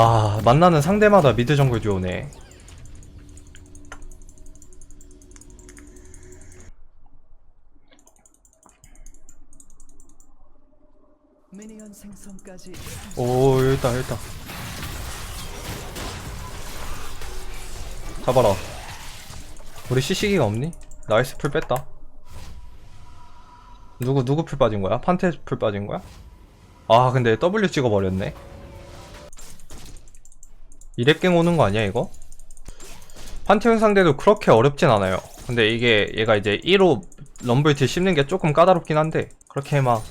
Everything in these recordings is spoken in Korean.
아 만나는 상대마다 미드 정글 듀오네 오 일단 일단 잡아라 우리 시시기가 없니? 나이스 풀 뺐다 누구 누구 풀 빠진 거야? 판테 풀 빠진 거야? 아 근데 W 찍어버렸네 이랩갱 오는 거 아니야 이거? 판테온 상대도 그렇게 어렵진 않아요. 근데 이게 얘가 이제 1호 럼블 딜 씹는 게 조금 까다롭긴 한데 그렇게 막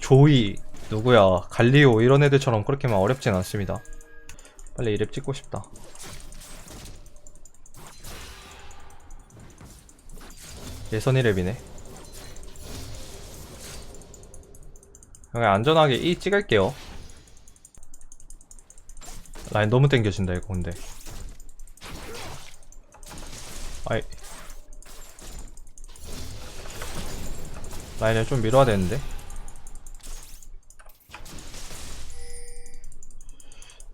조이 누구야 갈리오 이런 애들처럼 그렇게 막 어렵진 않습니다. 빨리 이랩 찍고 싶다. 예선 이랩이네. 그냥 안전하게 이 찍을게요 라인 너무 땡겨진다 이거 근데. 아이. 라인을 좀 밀어야 되는데.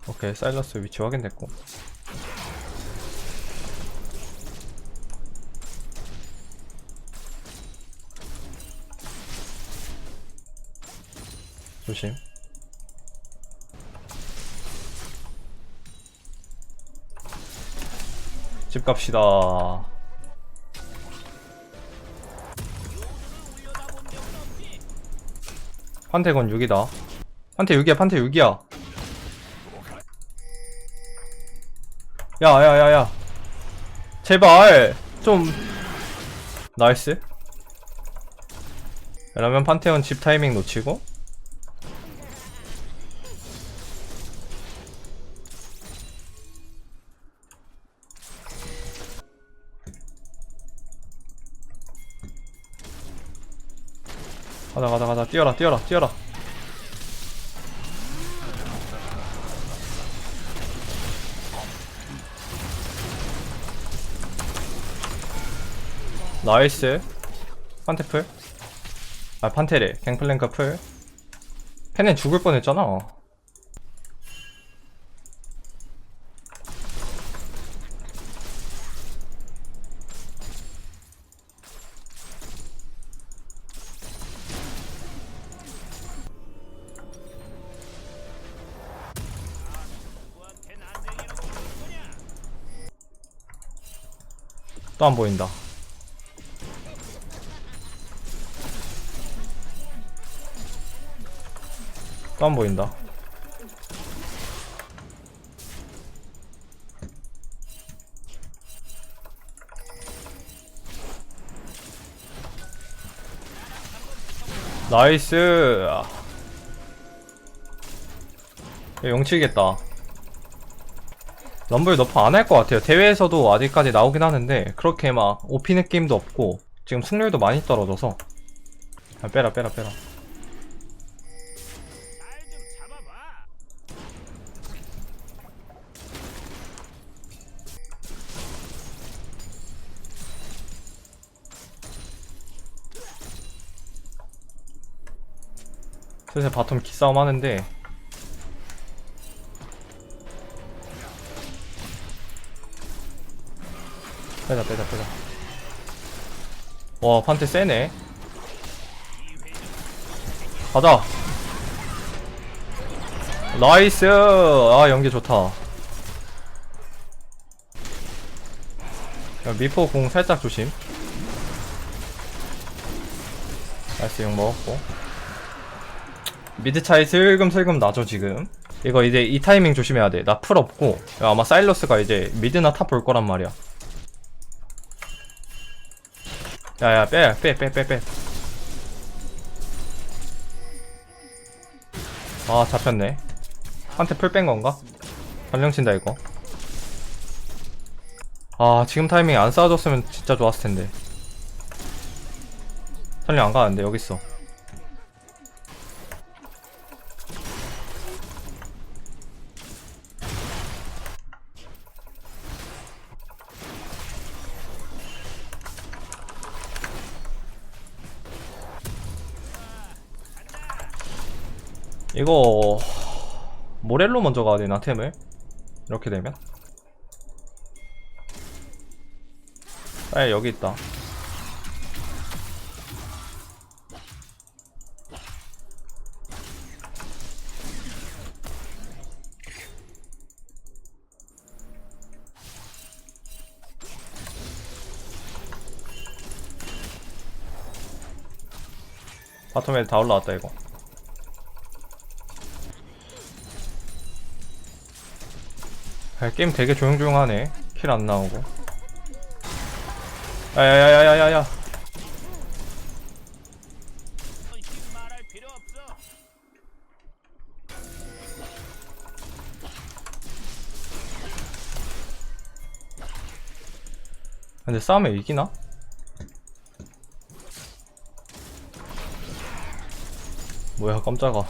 오케이 사일러스 위치 확인됐고. 조심 집 갑시다. 판테건 6이다. 판테 6이야 판테 6이야. 야야야야. 제발 좀. 나이스. 그러면 판테온 집 타이밍 놓치고 가자 가자 가자. 뛰어라 뛰어라 뛰어라. 나이스. 판테풀. 아 판테레. 갱플랭카 풀. 펜은 죽을 뻔했잖아 또 안 보인다 또 안 보인다. 나이스. 얘 용치겠다. 럼블 너프 안 할 것 같아요. 대회에서도 아직까지 나오긴 하는데 그렇게 막 오피 느낌도 없고 지금 승률도 많이 떨어져서 아, 빼라 빼라 빼라. 슬슬 바텀 기싸움 하는데 빼자 빼자 빼자. 와 판테 세네. 가자. 나이스! 아 연기 좋다. 야, 미포 공 살짝 조심. 나이스 용 먹었고. 미드 차이 슬금슬금 나죠 지금. 이거 이제 이 타이밍 조심해야 돼나 풀 없고. 아마 사일러스가 이제 미드나 탑 볼 거란 말이야 야야 빼 빼 빼 빼빼. 아 잡혔네. 한테 풀 뺀 건가? 발령 친다 이거. 아 지금 타이밍에 안 싸워줬으면 진짜 좋았을 텐데. 설령 안 가는데 여기 있어 이거 모렐로 먼저 가야 되나 템을? 이렇게 되면? 아 여기 있다. 바텀에 다 올라왔다 이거 아, 게임 되게 조용조용하네 킬 안 나오고 없어. 근데 싸우면 이기나? 뭐야 깜짝아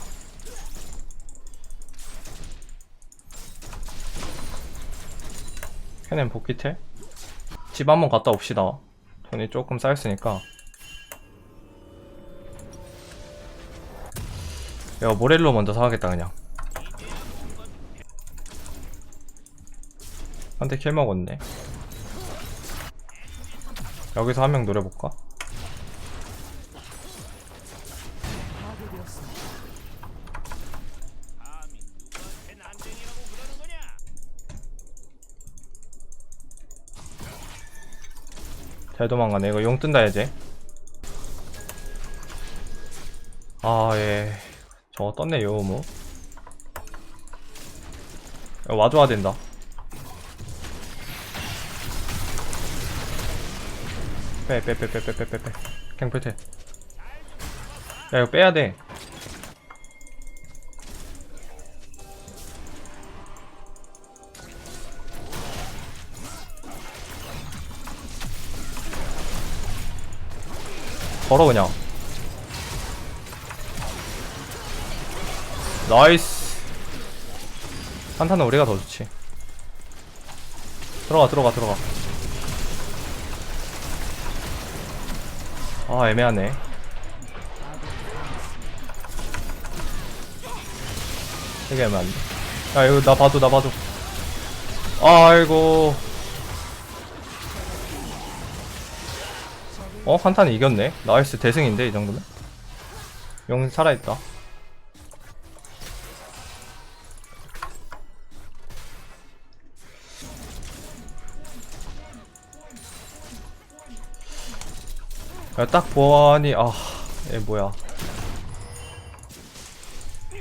캐넨 복귀텔? 집 한번 갔다 옵시다 돈이 조금 쌓였으니까 야 모렐로 먼저 사가겠다 그냥 한테 킬 먹었네 여기서 한 명 노려볼까? 잘 도망가네. 이거 용 뜬다 이제. 아 예. 저거 떴네. 야, 와줘야 된다. 빼빼빼 빼 빼 빼 빼빼. 갱플테. 야 이거 빼야 돼. 걸어 그냥. 나이스. 한타는 우리가 더 좋지. 들어가 들어가 들어가. 아 애매하네. 되게 애매한데. 야 이거 나 봐줘 나 봐줘. 아이고 어? 한탄 이겼네. 나이스 대승인데 이 정도면? 용 살아있다. 야, 딱 보아니 아, 얘 뭐야?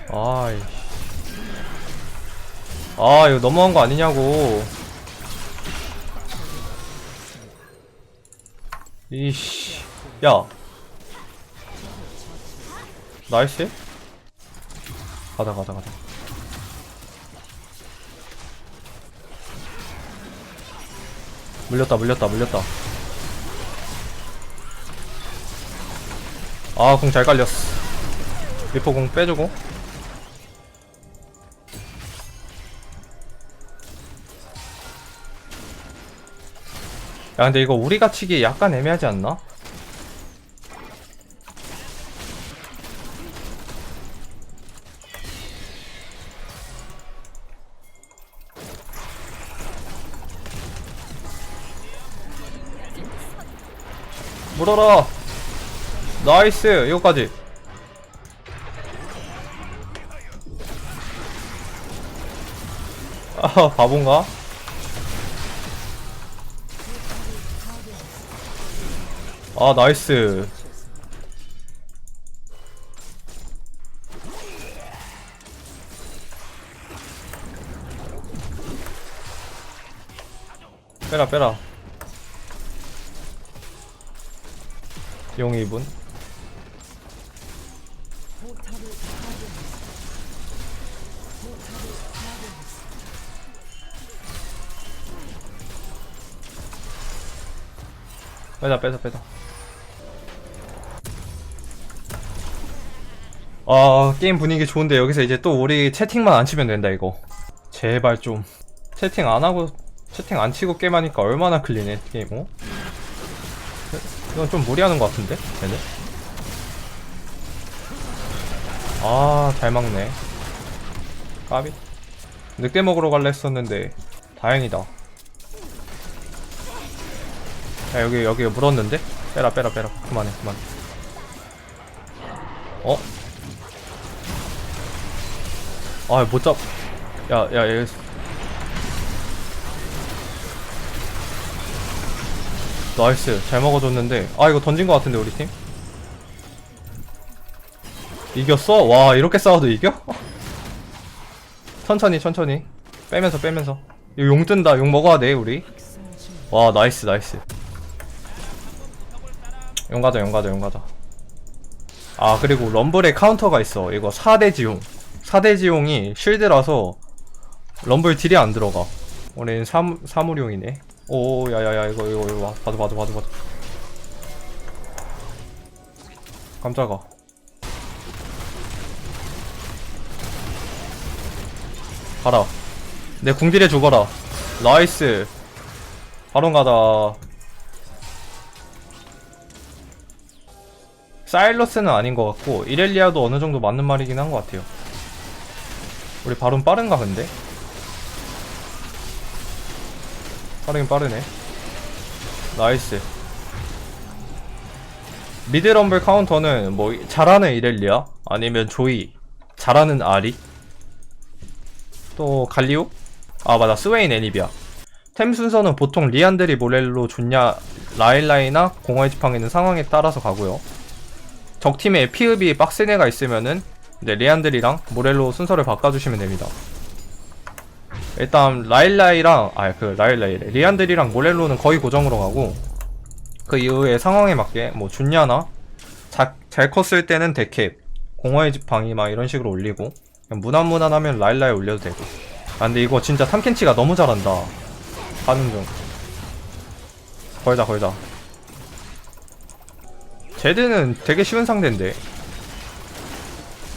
아이, 아 이거 너무한 거 아니냐고. 이씨, 야, 나이스. 가다 가다 가다. 물렸다 물렸다 물렸다. 아, 공 잘 깔렸어. 리포 공 빼주고. 야, 근데 이거 우리가 치기 약간 애매하지 않나? 물어라! 나이스! 이거까지! 아, 바본가? 아, 나이스. 빼라, 빼라. 용 2분. 포탑을 파괴했습니다. 포탑을 파괴했습니다. 빼자 빼자 빼자 아 게임 분위기 좋은데 여기서 이제 또 우리 채팅만 안 치면 된다 이거. 제발 좀. 채팅 안 하고 채팅 안 치고 게임하니까 얼마나 클리네 게임 어? 이건 좀 무리하는 것 같은데 얘네? 아잘 막네. 까비. 늑대 먹으러 갈라 했었는데 다행이다. 야 여기 여기 물었는데? 빼라 빼라 빼라. 그만해 그만해. 어? 아 못 잡 야 야 얘 나이스. 잘 먹어줬는데. 아 이거 던진 것 같은데 우리 팀? 이겼어? 와 이렇게 싸워도 이겨? 천천히 천천히. 빼면서 빼면서. 이거 용 뜬다. 용 먹어야 돼 우리. 와 나이스 나이스. 용 가자 용 가자 용 가자. 아 그리고 럼블에 카운터가 있어. 이거 4대 지용 4대 지용이 쉴드라서 럼블 딜이 안 들어가. 우린 사무, 사무용이네. 오 야야야 이거 이거 이거 와 봐줘 봐줘 봐줘 봐줘. 깜짝아. 가라. 내 궁딜에 죽어라. 나이스. 바로 가다. 사일러스는 아닌 것 같고 이렐리아도 어느 정도 맞는 말이긴 한 것 같아요 우리 바론 빠른가 근데? 빠르긴 빠르네. 나이스. 미드 럼블 카운터는 뭐 잘하는 이렐리아? 아니면 조이? 잘하는 아리? 또 갈리오? 아 맞아. 스웨인 애니비아. 템 순서는 보통 리안드리 모렐로 좋냐 라일라이나 공허의 지팡이 있는 상황에 따라서 가고요. 적팀에 피읍이 빡센 애가 있으면은 네, 리안드리랑 모렐로 순서를 바꿔주시면 됩니다. 일단 라일라이랑 아 그 라일라이래. 리안드리랑 모렐로는 거의 고정으로 가고 그 이후에 상황에 맞게 뭐 준냐나 자, 잘 컸을 때는 데캡 공허의 지팡이 막 이런 식으로 올리고 무난무난하면 라일라이 올려도 되고. 아 근데 이거 진짜 탐켄치가 너무 잘한다. 가는 중. 걸자 걸자. 제드는 되게 쉬운 상대인데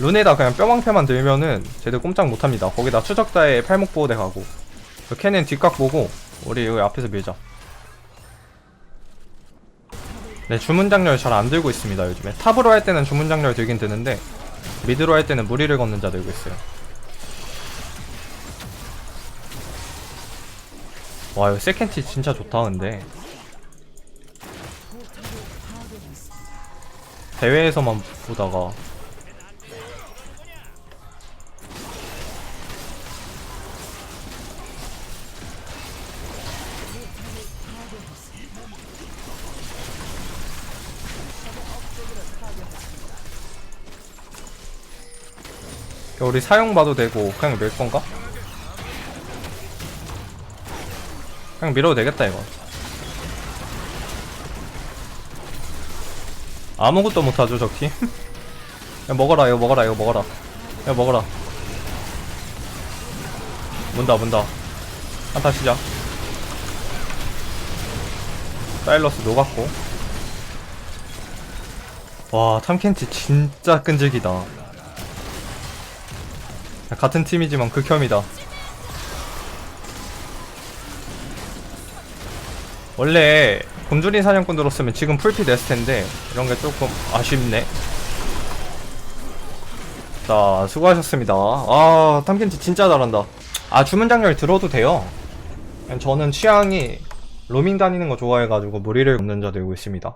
룬에다 그냥 뼈방패만 들면은 제드 꼼짝 못합니다. 거기다 추적자에 팔목 보호대 가고 그 캔은 뒷각 보고 우리 여기 앞에서 밀자. 네 주문장렬 잘 안 들고 있습니다 요즘에. 탑으로 할 때는 주문장렬 들긴 드는데 미드로 할 때는 무리를 걷는 자 들고 있어요. 와 이거 세켄티 진짜 좋다 근데. 대회에서만 보다가 우리 사용 봐도 되고 그냥 밀 건가? 그냥 밀어도 되겠다 이거. 아무것도 못하죠 저팀 야 먹어라 이거 먹어라 이거 먹어라. 야 먹어라. 문다 문다. 한타 시작. 사일러스 녹았고. 와 탐켄치 진짜 끈질기다 같은 팀이지만 극혐이다 원래 곰돌이 사냥꾼 들었으면 지금 풀피 됐을 텐데 이런 게 조금 아쉽네. 자, 수고하셨습니다. 아, 탐켄치 진짜 잘한다. 아, 주문 장렬 들어도 돼요. 저는 취향이 로밍 다니는 거 좋아해가지고 무리를 걷는 자 되고 있습니다.